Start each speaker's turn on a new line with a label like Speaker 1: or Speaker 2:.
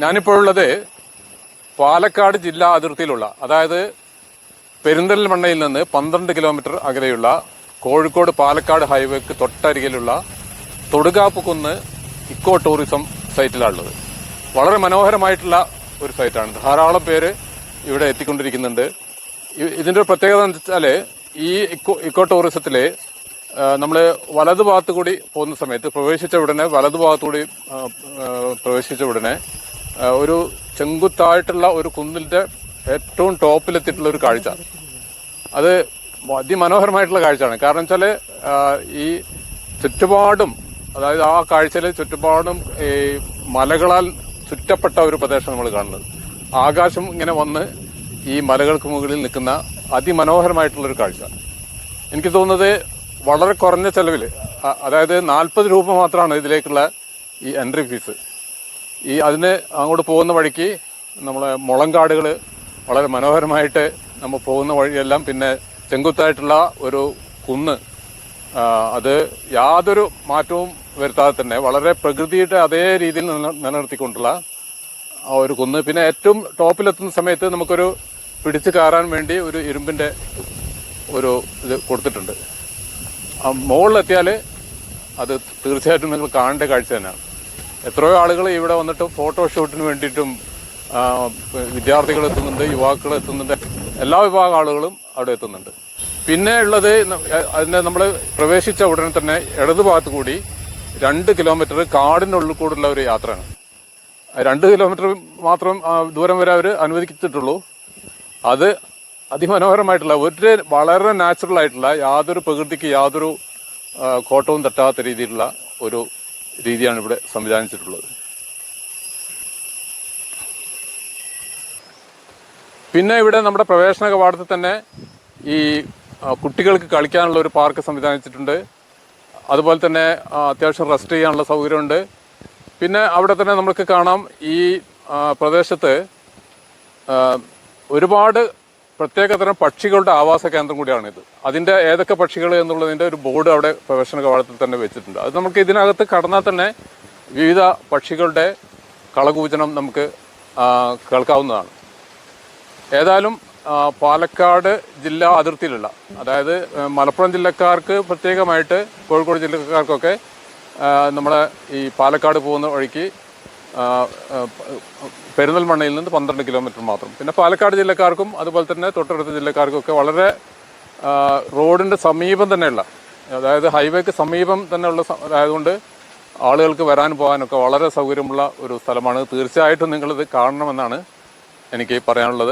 Speaker 1: ഞാനിപ്പോഴുള്ളത് പാലക്കാട് ജില്ലാ അതിർത്തിയിലുള്ള അതായത് പെരിന്തൽമണ്ണയിൽ നിന്ന് പന്ത്രണ്ട് കിലോമീറ്റർ അകലെയുള്ള കോഴിക്കോട് പാലക്കാട് ഹൈവേക്ക് തൊട്ടരികിലുള്ള തൊടുകാപ്പ് കുന്ന് ഇക്കോ ടൂറിസം സൈറ്റിലാണുള്ളത്. വളരെ മനോഹരമായിട്ടുള്ള ഒരു സൈറ്റാണ്. ധാരാളം പേര് ഇവിടെ എത്തിക്കൊണ്ടിരിക്കുന്നുണ്ട്. ഇതിന്റെ ഒരു പ്രത്യേകത എന്ന് വെച്ചാൽ ഈ ഇക്കോ ഇക്കോ ടൂറിസത്തിൽ നമ്മൾ വലതു കൂടി പോകുന്ന സമയത്ത് പ്രവേശിച്ച ഉടനെ വലതു ഭാഗത്തു കൂടി പ്രവേശിച്ച ഉടനെ ഒരു ചെങ്കുത്തായിട്ടുള്ള ഒരു കുന്നിന്റെ ഏറ്റവും ടോപ്പിലെത്തിയിട്ടുള്ള ഒരു കാഴ്ച. അത് അതിമനോഹരമായിട്ടുള്ള കാഴ്ചയാണ്. കാരണം വെച്ചാൽ ഈ ചുറ്റുപാടും അതായത് ആ കാഴ്ചയിൽ ചുറ്റുപാടും ഈ മലകളാൽ ചുറ്റപ്പെട്ട ഒരു പ്രദേശം നമ്മൾ കാണുന്നത്. ആകാശം ഇങ്ങനെ വന്ന് ഈ മലകൾക്ക് മുകളിൽ നിൽക്കുന്ന അതിമനോഹരമായിട്ടുള്ളൊരു കാഴ്ച. എനിക്ക് തോന്നുന്നത് വളരെ കുറഞ്ഞ ചെലവിൽ അതായത് നാൽപ്പത് രൂപ മാത്രമാണ് ഇതിലേക്കുള്ള ഈ എൻട്രി ഫീസ് ഈ അതിന് അങ്ങോട്ട് പോകുന്ന വഴിക്ക് നമ്മളെ മുളങ്കാടുകൾ വളരെ മനോഹരമായിട്ട് നമ്മൾ പോകുന്ന വഴിയെല്ലാം പിന്നെ ചെങ്കുത്തായിട്ടുള്ള ഒരു കുന്ന്. അത് യാതൊരു മാറ്റവും വരുത്താതെ തന്നെ വളരെ പ്രകൃതിയുടെ അതേ രീതിയിൽ നില- നിലനിർത്തിക്കൊണ്ടുള്ള ആ ഒരു കുന്ന്. പിന്നെ ഏറ്റവും ടോപ്പിലെത്തുന്ന സമയത്ത് നമുക്കൊരു പിടിച്ചു കയറാൻ വേണ്ടി ഒരു ഇരുമ്പിന്റെ ഒരു ഇത് കൊടുത്തിട്ടുണ്ട്. ആ മുകളിലെത്തിയാൽ അത് തീർച്ചയായിട്ടും നിങ്ങൾ കാണേണ്ട കാഴ്ച തന്നെയാണ്. എത്രയോ ആളുകൾ ഇവിടെ വന്നിട്ട് ഫോട്ടോഷൂട്ടിന് വേണ്ടിയിട്ടും വിദ്യാർത്ഥികൾ എത്തുന്നുണ്ട് യുവാക്കൾ എത്തുന്നുണ്ട്. എല്ലാ വിഭാഗം ആളുകളും അവിടെ എത്തുന്നുണ്ട്. പിന്നെ ഉള്ളത് അതിന്റെ നമ്മൾ പ്രവേശിച്ച ഉടനെ തന്നെ ഇടതു ഭാഗത്ത് കൂടി രണ്ട് കിലോമീറ്റർ കാടിനുള്ളിൽ കൂടെയുള്ള ഒരു യാത്രയാണ്. രണ്ട് കിലോമീറ്റർ മാത്രം ദൂരം വരെ അവർ അനുവദിച്ചിട്ടുള്ളൂ. അത് അതിമനോഹരമായിട്ടുള്ള ഒരു വളരെ നാച്ചുറൽ ആയിട്ടുള്ള യാതൊരു പ്രകൃതിക്ക് യാതൊരു കോട്ടവും തട്ടാത്ത രീതിയിലുള്ള ഒരു രീതിയാണ് ഇവിടെ സംവിധാനിച്ചിട്ടുള്ളത്. പിന്നെ ഇവിടെ നമ്മുടെ പ്രവേശന കവാടത്തിൽ തന്നെ ഈ കുട്ടികൾക്ക് കളിക്കാനുള്ള ഒരു പാർക്ക് സംവിധാനിച്ചിട്ടുണ്ട്. അതുപോലെ തന്നെ അത്യാവശ്യം റെസ്റ്റ് ചെയ്യാനുള്ള സൗകര്യമുണ്ട്. പിന്നെ അവിടെ തന്നെ നമുക്ക് കാണാം ഈ പ്രദേശത്ത് ഒരുപാട് പ്രത്യേകതരം പക്ഷികളുടെ ആവാസ കേന്ദ്രം കൂടിയാണ് ഇത്. അതിന്റെ ഏതൊക്കെ പക്ഷികൾ എന്നുള്ളതിന്റെ ഒരു ബോർഡ് അവിടെ പ്രവേശന കവാടത്തിൽ തന്നെ വെച്ചിട്ടുണ്ട്. അത് നമുക്ക് ഇതിനകത്ത് കടന്നാൽ തന്നെ വിവിധ പക്ഷികളുടെ കളകൂചനം നമുക്ക് കേൾക്കാവുന്നതാണ്. ഏതായാലും പാലക്കാട് ജില്ലാ അതിർത്തിയിലുള്ള അതായത് മലപ്പുറം ജില്ലക്കാർക്ക് പ്രത്യേകമായിട്ട് കോഴിക്കോട് ജില്ലക്കാർക്കൊക്കെ നമ്മുടെ ഈ പാലക്കാട് പോകുന്ന വഴിക്ക് പെരിന്തൽമണ്ണയിൽ നിന്ന് പന്ത്രണ്ട് കിലോമീറ്റർ മാത്രം. പിന്നെ പാലക്കാട് ജില്ലക്കാർക്കും അതുപോലെ തന്നെ തൊട്ടടുത്ത ജില്ലക്കാർക്കും ഒക്കെ വളരെ റോഡിന്റെ സമീപം തന്നെയുള്ള അതായത് ഹൈവേക്ക് സമീപം തന്നെയുള്ള ആയതുകൊണ്ട് ആളുകൾക്ക് വരാൻ പോകാനൊക്കെ വളരെ സൗകര്യമുള്ള ഒരു സ്ഥലമാണ്. തീർച്ചയായിട്ടും നിങ്ങളിത് കാണണമെന്നാണ് എനിക്ക് പറയാനുള്ളത്.